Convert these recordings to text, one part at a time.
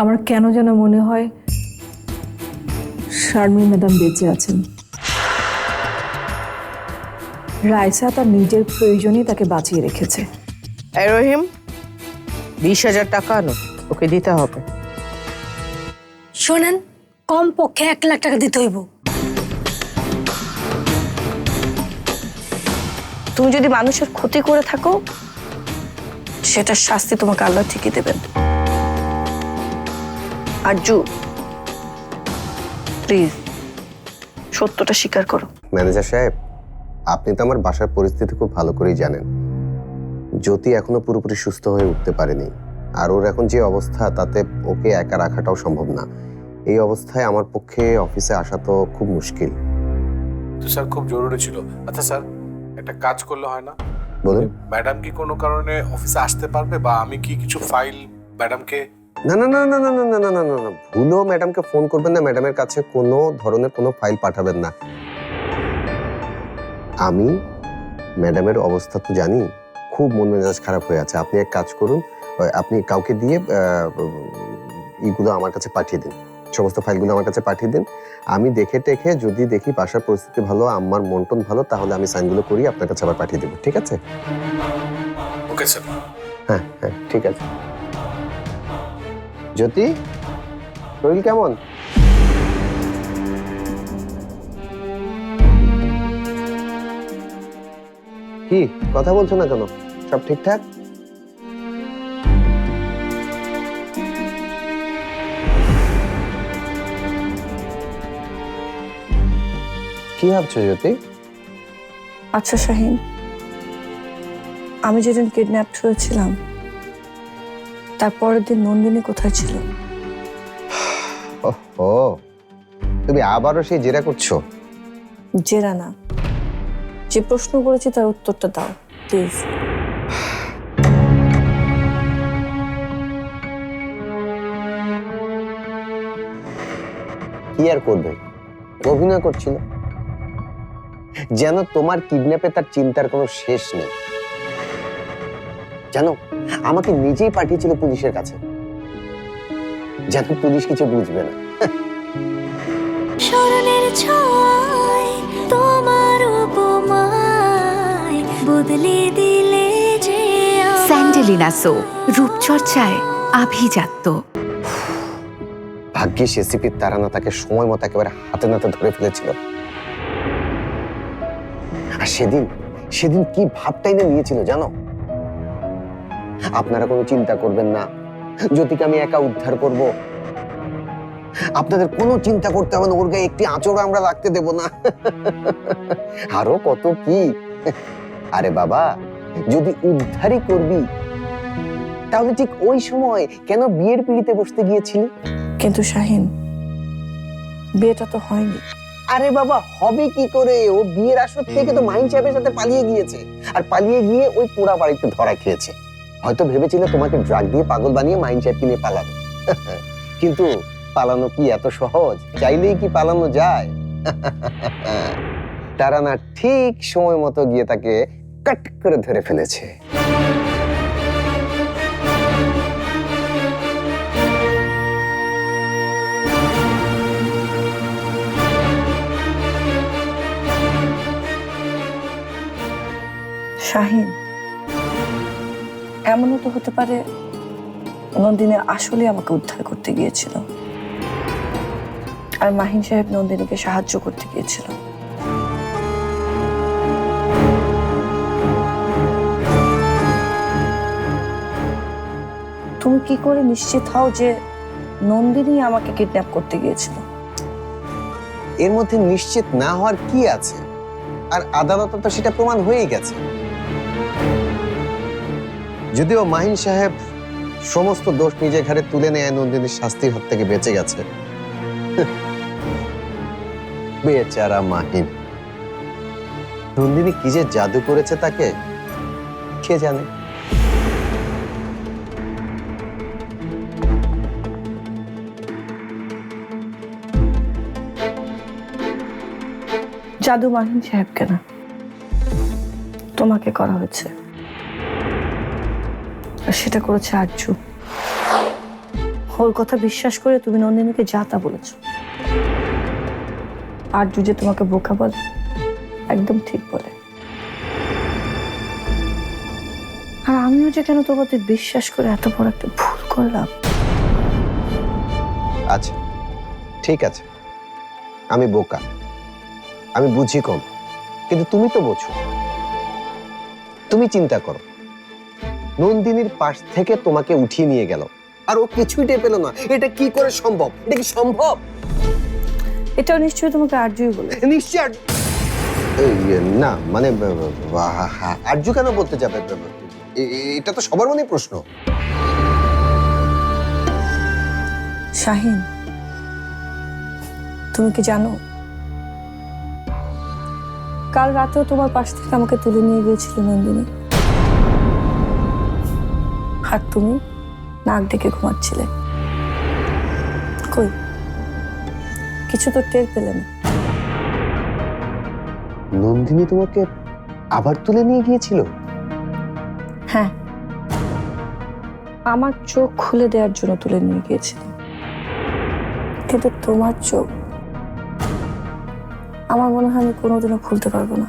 আমার কেন যেন মনে হয় শারমিন ম্যাডাম বেঁচে আছেন। রায়সা তার নিজের প্রয়োজনেই তাকে বাঁচিয়ে রেখেছে। এই রহিম বিশ হাজার টাকা আনো ওকে দিতে হবে। শোনেন কম পক্ষে এক লাখ টাকা দিতে হইব। তুমি যদি মানুষের ক্ষতি করে থাকো সেটার শাস্তি তোমাকে আল্লাহ ঠিকই দেবেন। আরজু প্লিজ সত্যটা স্বীকার করো। ম্যানেজার সাহেব আপনি তো আমার বাসার পরিস্থিতি খুব ভালো করেই জানেন। জ্যোতি এখনও পুরোপুরি সুস্থ হয়ে উঠতে পারেনি। আর ওর এখন যে অবস্থা তাতে ওকে একা রাখাটাও সম্ভব না। এই অবস্থায় আমার পক্ষে অফিসে আসা তো খুব মুশকিল। তো স্যার খুব জরুরি ছিল। আচ্ছা স্যার একটা কাজ করলে হয় না? বলুন। ম্যাডাম কি কোনো কারণে অফিসে আসতে পারবে বা আমি কি কিছু ফাইল ম্যাডামকে না না না না না না না না না না না ম্যাডামকে ফোন করবেন না ম্যাডামের কাছে কোনো ধরনের কোনো ফাইল পাঠাবেন না আমি ম্যাডামের অবস্থা তো জানি খুব মন মেজাজ খারাপ হয়ে আছে আপনি এক কাজ করুন আপনি কাউকে দিয়ে ইগুলো আমার কাছে পাঠিয়ে দিন সমস্ত ফাইলগুলো আমার কাছে পাঠিয়ে দিন আমি দেখে টেখে যদি দেখি বাসার পরিস্থিতি ভালো আমার মন টন ভালো তাহলে আমি সাইনগুলো করি আপনার কাছে আবার পাঠিয়ে দেবো ঠিক আছে ওকে স্যার হ্যাঁ হ্যাঁ ঠিক আছে জ্যোতি শরীর কেমন? কি, কথা বলছো না কেন? সব ঠিকঠাক? কি ভাবছ জ্যোতি? আচ্ছা শাহিন। আমি যেদিন কিডন্যাপ হয়েছিলাম তারপরের দিন নন্দিনী কোথায় ছিল? ও তুমি আবারও সেই জেরা করছ? জেরা না। যে প্রশ্ন করেছি তার উত্তরটা দাও প্লিজ কি আর করবে? অভিনয় করছিল। যেন তোমার কিডন্যাপে তার চিন্তার কোনো শেষ নেই। জানো আমাকে নিজেই পাঠিয়েছিল পুলিশের কাছে। যেন পুলিশ কিছু বুঝবে না। স্মরণের ছয় তোমার উপমায় বদলে দিলে যে স্যান্ডেলিনা সো রূপচর্চায় আভিজাত্য। ভাগ্যিস এসিপির তারানা তাকে সময় মতো একেবারে হাতে নাতে ধরে ফেলেছিল। আর সেদিন সেদিন কি ভাবটাই না নিয়েছিল জানো? আপনারা কোনো চিন্তা করবেন না। জ্যোতিকে আমি একা উদ্ধার করব। আপনাদের কোনো চিন্তা করতে হবে না ওর গায়ে একটি আঁচড় আমরা রাখতে দেব না। আরও কত কি? আরে বাবা যদি উদ্ধারই করবি তাহলে ঠিক ওই সময় কেন বিয়ের পিড়িতে বসতে গিয়েছিলি? কিন্তু শাহিন বিয়েটা তো হয়নি। আরে বাবা হবে কি করে? ও বিয়ের আসর থেকে তো মাইন সাহেবের সাথে পালিয়ে গিয়েছে। আর পালিয়ে গিয়ে ওই পোড়া বাড়িতে ধরা খেয়েছে। হয়তো ভেবেছিল তোমাকে ড্রাগ দিয়ে পাগল বানিয়ে মাইন সাহেবকে নিয়ে পালাবে। কিন্তু পালানো কি এত সহজ? চাইলেই কি পালানো যায়? তারা না ঠিক সময় মতো গিয়ে তাকে কাট করে ধরে ফেলেছে। শাহিন এমনও তো হতে পারে নন্দিনী আসলে আমাকে উদ্ধার করতে গিয়েছিল। আর মাহিন সাহেব নন্দিনীকে সাহায্য করতে গিয়েছিল। তুমি কি করে নিশ্চিত হও যে নন্দিনী আমাকে কিডন্যাপ করতে গিয়েছিল? এর মধ্যে নিশ্চিত না হওয়ার কি আছে? আর আদালত তো সেটা প্রমাণ হয়েই গেছে। যদিও মাহিন সাহেব সমস্ত দোষ নিজের ঘাড়ে তুলে নেয়, নন্দিনীর শাস্তির হাত থেকে বেঁচে গেছে। বেচারা মাহিন। নন্দিনী কি যে জাদু করেছে তাকে কে জানে? জাদু মাহিন সাহেবকে না, তোমাকে করা হয়েছে। সেটা করেছে আরজু ও ওর কথা বিশ্বাস করে তুমি নন্দিনীকে যা তা বলেছ। আর যে তোমাকে বোকা বলে, একদম ঠিক বলে। আর আমিও যে কেন তোমাদের বিশ্বাস করে এত বড় একটা ভুল করলাম? আচ্ছা ঠিক আছে। আমি বোকা। আমি বুঝি কম। কিন্তু তুমি তো বোঝো। তুমি চিন্তা করো। নন্দিনীর পাশ থেকে তোমাকে উঠিয়ে নিয়ে গেল। আর ও কিছুই টের পেল না। এটা কি করে সম্ভব? এটা কি সম্ভব? এটাও নিশ্চয়ই তোমাকে আর্যই বলে। নিশ্চয় আর- না মানে আর্য কেন বলতে যাবে? এটা তো সবার মনে প্রশ্ন। শাহিন তুমি কি জানো? কাল রাতেও তোমার পাশ থেকে আমাকে তুলে নিয়ে গিয়েছিল নন্দিনী। আর তুমি নাক ডেকে ঘুমাচ্ছিলে। কই? কিছু তো টের পেলে না। নন্দিনী তোমাকে আবার তুলে নিয়ে গিয়েছিল? হ্যাঁ। আমার চোখ খুলে দেওয়ার জন্য তুলে নিয়ে গিয়েছিলেন কিন্তু তোমার চোখ আমার মনে হয় আমি কোনোদিনও খুলতে পারব না।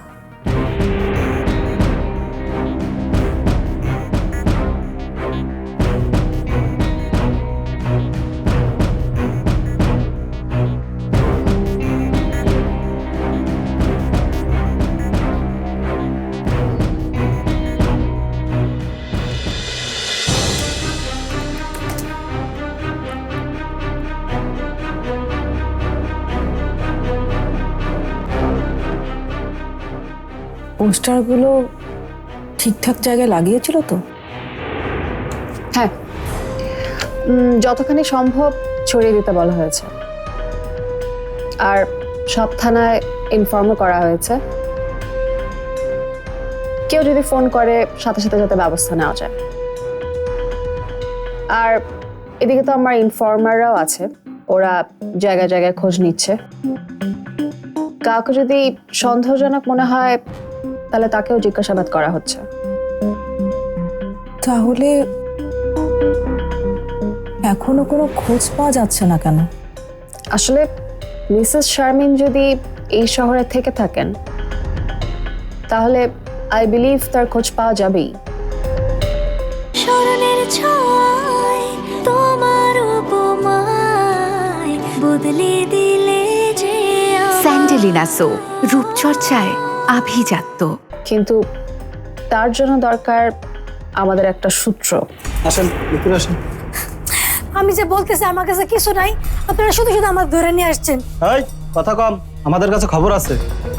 পোস্টারগুলো ঠিকঠাক জায়গায় লাগিয়েছিল তো? হ্যাঁ। যতখানি সম্ভব ছড়িয়ে দিতে বলা হয়েছে। আর সব থানায় ইনফর্মও করা হয়েছে। কেউ যদি ফোন করে, সাথে সাথে যাতে ব্যবস্থা নেওয়া যায়। আর এদিকে তো আমার ইনফর্মাররাও আছে। ওরা জায়গায় জায়গায় খোঁজ নিচ্ছে। কাউকে যদি সন্দেহজনক মনে হয় তাহলে তাকেও জিজ্ঞাসাবাদ করা হচ্ছে। তাহলে এখনও কোনো খোঁজ পাওয়া যাচ্ছে না কেন? আসলে মিসেস শারমিন যদি এই শহরে থেকে থাকেন তাহলে আই বিলিভ তার খোঁজ পাওয়া যাবেই। স্মরণের ছয় তোমার উপমায় বদলে দিলে যে স্যান্ডেলিনা সো রূপচর্চায়। আভিজাত্য। কিন্তু তার জন্য দরকার আমাদের একটা সূত্র। আসেন ভিতরে আসেন। আমি যে বলতেছি আমার কাছে কিছু নাই। আপনারা শুধু শুধু আমার ধরে নিয়ে আসছেন। এই কথা কম। আমাদের কাছে খবর আছে।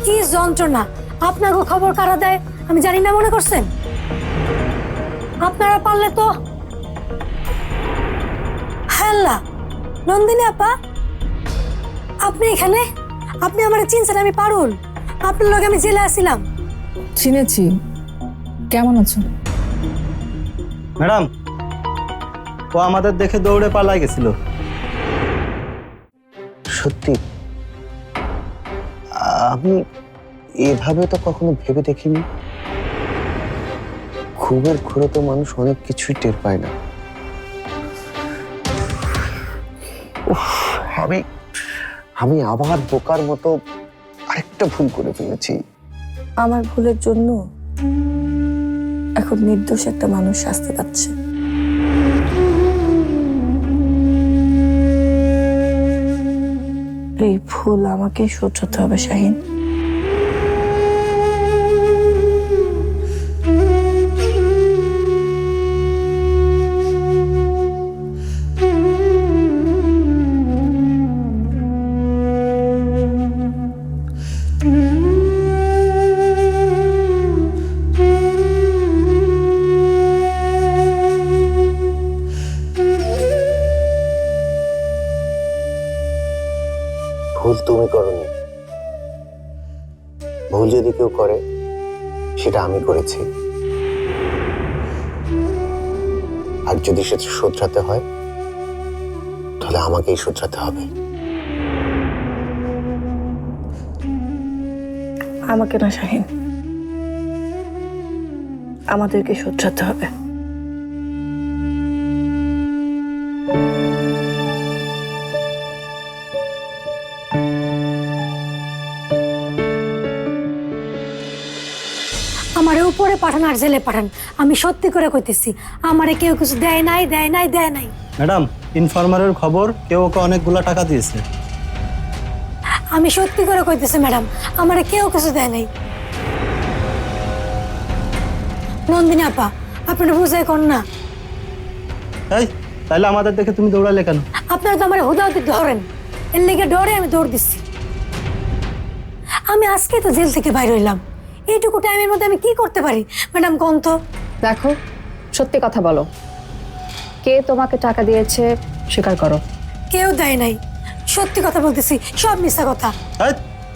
কি যন্ত্রণা। আপনাকে খবর কারা দেয় আমি জানি না মনে করছেন? আপনারা পারলে তো হ্যাল্লা নন্দিনী আপা আপনি এখানে? আপনি আমার চিনছেন আমি পারুল। আপনার লগে আমি জেলে আসছিলাম চিনেছি। কেমন আছো? ম্যাডাম ও আমাদের দেখে দৌড়ে পালাই গেছিল। সত্যি? আমি এভাবে তো কখনো ভেবে দেখিনি। খুবের ঘুরে তো মানুষ অনেক কিছুই টের পায় না। আমি আমি আবার বোকার মতো আরেকটা ভুল করে ফেলেছি। আমার ভুলের জন্য এখন নির্দোষ একটা মানুষ শাস্তি পাচ্ছে। এই ভুল আমাকেই শোধরাতে হবে, শাহিন। তুমি করনি। ভুল যদি কেউ করে, সেটা আমি করেছি। আর যদি সেটা শোধরাতে হয়, তাহলে আমাকেই শোধরাতে হবে। আমাকে না, শাহিন, আমাদেরকে শুধরাতে হবে। উপরে পাঠান আর জেলে পাঠান। আমি সত্যি করে কইতেছি আমারে কেউ কিছু দেয় নাই দেয় নাই দেয় নাই। ম্যাডাম ইনফরমারের খবর কেউ ওকে অনেকগুলো টাকা দিয়েছে। আমি সত্যি করে কইতেছি ম্যাডাম আমারে কেউ কিছু দেয় নাই। নন্দিনী আপা আপনারা বুঝাই কর না? এই তাহলে আমাদের দেখে তুমি দৌড়ালে কেন? আপনারা তো আমার হুদাহুদি ধরেন। এর লেগে ডরে আমি দৌড় দিচ্ছি। আমি আজকে তো জেল থেকে বাইর হইলাম। এইটুকু টাইমের মধ্যে আমি কি করতে পারি? ম্যাডাম কোন তো দেখো সত্যি কথা বলো। কে তোমাকে টাকা দিয়েছে স্বীকার করো। কেউ দেয় নাই। সত্যি কথা বলতেছি সব মিথ্যা কথা।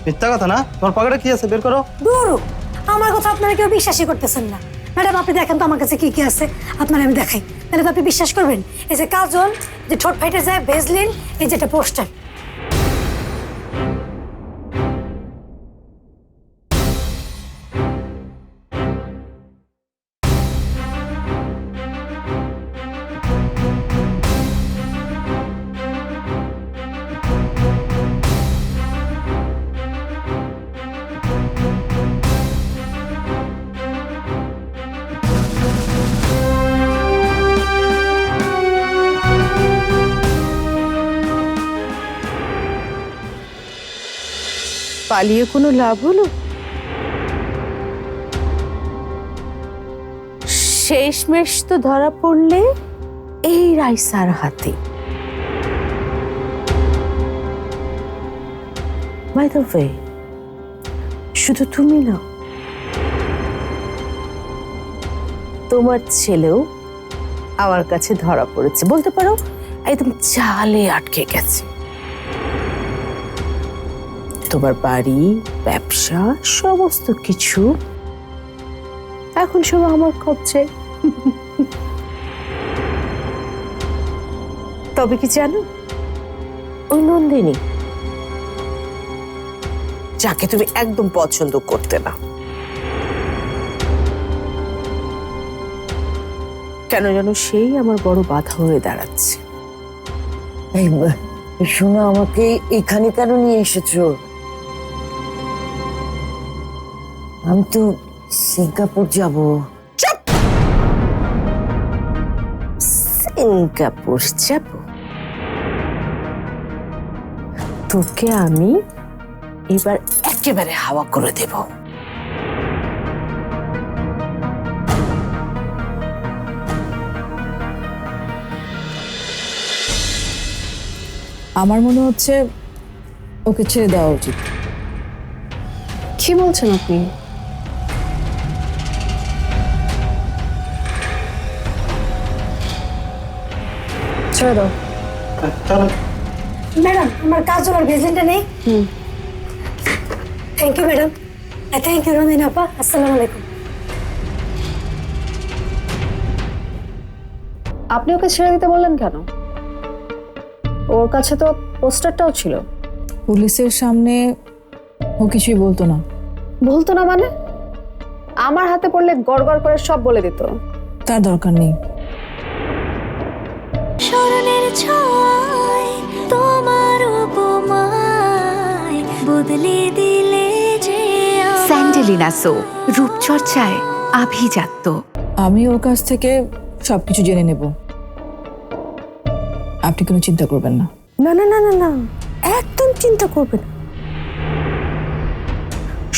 মিথ্যা কথা না? তোমার পকেটে কি আছে? বের করো। দূর! আমার কথা আপনারা কেউ বিশ্বাসই করতেছেন না। ম্যাডাম আপনি দেখেন তো আমার কাছে কি কি আছে। আপনার আমি দেখাই। তাহলে তো আপনি বিশ্বাস করবেন? এই যে কাজল যে ঠোঁট ফাইটে যায় ভেজলিন এই যেটা পোস্টার। পালিয়ে কোনো লাভ হলো? শেষমেশ তো ধরা পড়লে এই রাইসার হাতে। শুধু তুমি না তোমার ছেলেও আমার কাছে ধরা পড়েছে। বলতে পারো, একদম চালে আটকে গেছে। তোমার বাড়ি, ব্যবসা, সমস্ত কিছু। এখন সব আমার কবচে তবে কি জানো? ওই নন্দিনী। যাকে তুমি একদম পছন্দ করতে না। কেন যেন সেই আমার বড় বাধা হয়ে দাঁড়াচ্ছে। এই, শোনো, আমাকে এখানে কেন নিয়ে এসেছ? আমি তো সিঙ্গাপুর যাব। সিঙ্গাপুর যাব? তোকে আমি এবার একেবারে হাওয়া করে দেব। আমার মনে হচ্ছে ওকে ছেড়ে দেওয়া উচিত। কি বলছেন আপনি? ছেড়ে দাও। ম্যাডাম আমার কাজল আর ভেজলিনটা নেই। Thank you madam. Thank you Ranjina আপা। আসসালামু আলাইকুম। আপনি ওকে ছেড়ে দিতে বললেন কেন? ওর কাছে তো পোস্টারটাও ছিল। পুলিশের সামনে ও কিছুই বলতো না। বলতো না মানে? আমার হাতে পড়লে গড় গড় করে সব বলে দিত। তার দরকার নেই। স্মরণের ছয় তোমার উপমায় বদলে দিলে যে স্যান্ডেলিনা সো রূপচর্চায় আভিজাত্য। আমি ওর কাছ থেকে সব কিছু জেনে নেব। আপনি কোনো চিন্তা করবেন না। না না না না না একদম চিন্তা করবে না।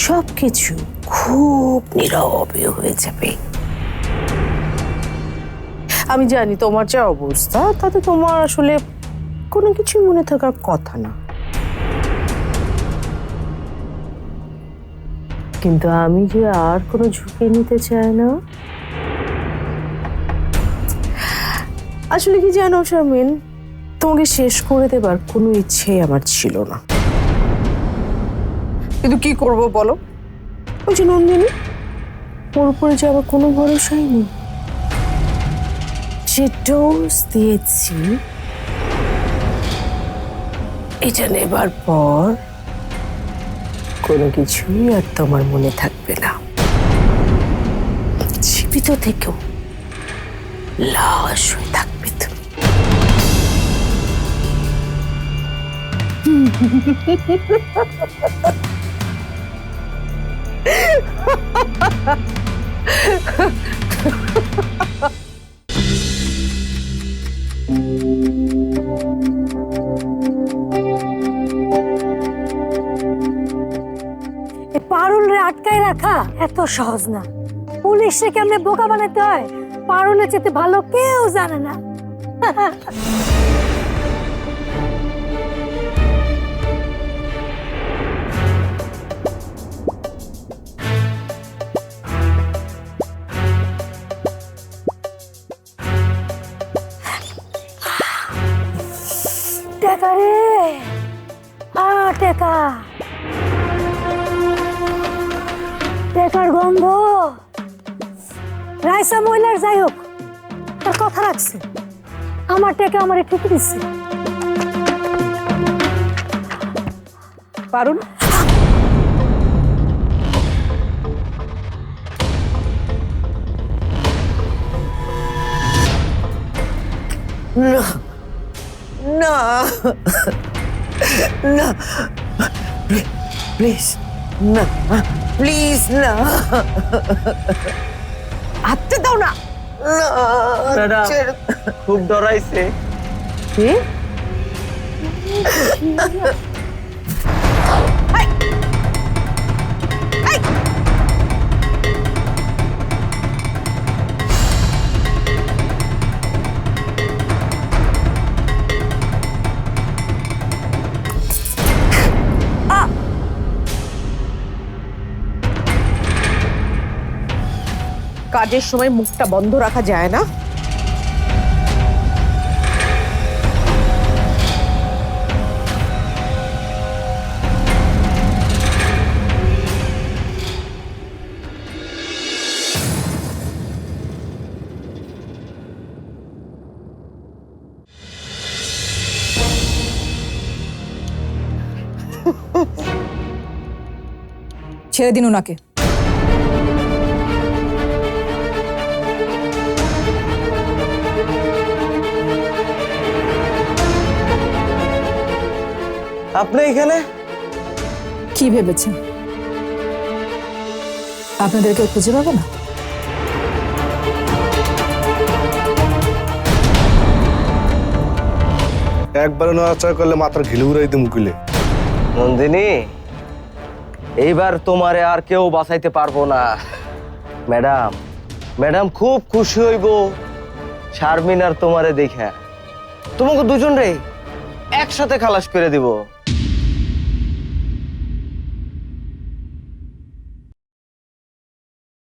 সব কিছু খুব নীরবে হয়ে যাবে। আমি জানি তোমার যা অবস্থা, তাতে তোমার আসলে কোনো কিছু মনে থাকার কথা না। কিন্তু আমি যে আর কোনো ঝুঁকি নিতে চাই না। আসলে কি জানো শারমিন? তোমাকে শেষ করে দেবার কোনো ইচ্ছে আমার ছিল না। কিন্তু কি করব বলো? ওই যে নন্দিনী, ওর উপরে যে আমার কোনো ভরসাই নেই। যে ডোজ দিয়েছি। এটা নেবার পর কোনো কিছুই আর তোমার মনে থাকবে না। জীবিত থেকেও লাশ হয়ে থাকবে তুমি। এই আটকায় রাখা এত সহজ না। পুলিশে কেমনে বোকা বানাতে হয়? পারলে চেতে ভালো কেউ জানে না। টেকার গন্ধ। রাইসা মহিলার যাই হোক তার কথা রাখছে। আমার টেকা আমার ঠিকই দিচ্ছে পারুল? না না না। প্লিজ। না প্লিজ না। হাতটা দাও না। খুব ডরাইছে। কি? কাজের সময় মুখটা বন্ধ রাখা যায় না। ছেড়ে দিন ওনাকে। আপনি এখানে? কি ভেবেছেন? আপনাদেরকে খুঁজে পাবো না? একবারে নড়াচড়া করলে মাথার ঘিলে উড়াই দিই মুকিলে নন্দিনী এইবার তোমারে আর কেউ বাঁচাইতে পারব না। ম্যাডাম ম্যাডাম খুব খুশি হইব। শারমিন আর তোমারে দেখা। তোমাকে দুজন রে একসাথে খালাস করে দিব।